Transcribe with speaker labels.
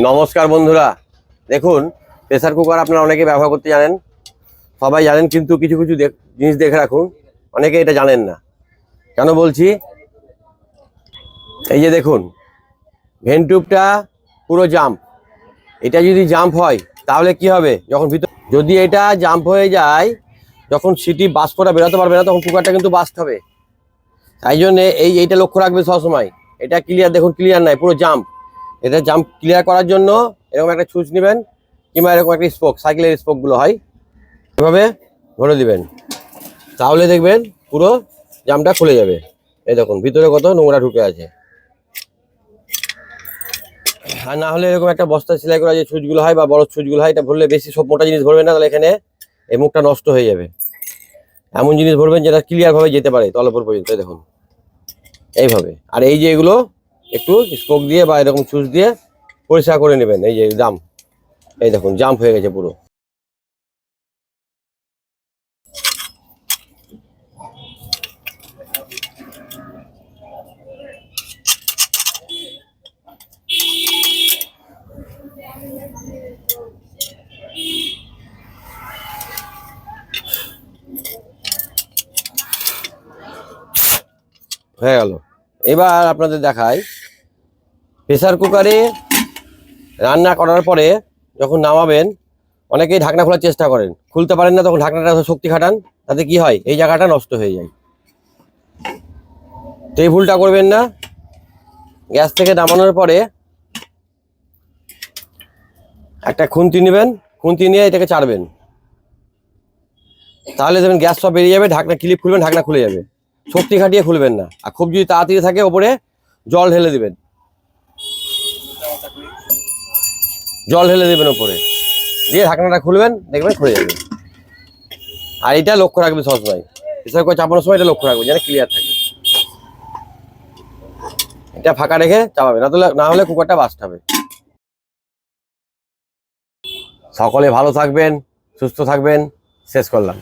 Speaker 1: নমস্কার বন্ধুরা। দেখুন প্রেসার কুকার আপনারা অনেকে ব্যবহার করতে জানেন। সবাই জানেন, কিন্তু কিছু কিছু জিনিস দেখে রাখুন। অনেকে এটা জানেন না। কেন বলছি? এই যে দেখুন ভেন্টুবটা পুরো জাম্প এটা যদি জাম্প হয়, তাহলে কি হবে? যখন ভিতর যদি এটা জাম্প হয়ে যায়, যখন সিটি বাষ্পটা বেরোতে পারবে না, তখন কুকারটা কিন্তু বাস্ট হবে। তাই জন্য এই এইটা লক্ষ্য রাখবে সবসময়। এটা ক্লিয়ার দেখুন ক্লিয়ার নাই, পুরো জাম্প এটা জাম্প ক্লিয়ার করার জন্য এরকম একটা ছুঁচ নেবেন, কিংবা এরকম একটা স্পোক সাইকেলের স্পোকগুলো হয়, এভাবে ভরে দিবেন। তাহলে দেখবেন পুরো জামটা খুলে যাবে। এই দেখুন, ভিতরে কত নোংরা ঢুকে আছে। আর না হলে এরকম একটা বস্তা সেলাই করা যে সুইচগুলো হয় বা বড় সুইচগুলো হয়, এটা ভরলে বেশি সব মোটা জিনিস ভরবেন না, তাহলে এখানে এই মুখটা নষ্ট হয়ে যাবে। এমন জিনিস ভরবেন যেটা ক্লিয়ারভাবে যেতে পারে তলপর পর্যন্ত দেখুন। এইভাবে। আর এই যে এগুলো একটু স্পোক দিয়ে বা এরকম চুজ দিয়ে পরিষ্কার করে নেবেন। এই যে জাম। এই দেখুন জাম্প হয়ে গেছে পুরো। হয়ে গেল। এবার আপনাদের দেখাই। প্রেসার কুকারে রান্না করার পরে যখন নামাবেন, অনেকেই ঢাকনা খোলার চেষ্টা করেন। খুলতে পারেন না, তখন ঢাকনাটা শক্তি খাটান, তাতে কি হয়? এই জায়গাটা নষ্ট হয়ে যায়। তো এই ভুলটা করবেন না। গ্যাস থেকে নামানোর পরে একটা খুন্তি নেবেন। খুন্তি নিয়ে এটাকে চাড়বেন। তাহলে দেখবেন গ্যাস সব বেরিয়ে যাবে, ঢাকনা ক্লিপ খুলবেন, ঢাকনা খুলে যাবে। শক্তি খাটিয়ে খুলবেন না। আর খুব যদি তাড়াতাড়ি থাকে ওপরে, জল ঢেলে দিবেন। জল ঢেলে দেবেন ওপরে। দিয়ে ঢাকনাটা খুলবেন, দেখবেন খুলে যাবে। আর এটা লক্ষ্য রাখবে সবসময় প্রেসার করে চাপানোর সময় এটা লক্ষ্য রাখবে যেন ক্লিয়ার থাকে। এটা ফাঁকা রেখে চাপাবে না তাহলে না হলে কুকারটা বাস্ট হবে। সকলে ভালো থাকবেন, সুস্থ থাকবেন। শেষ করলাম।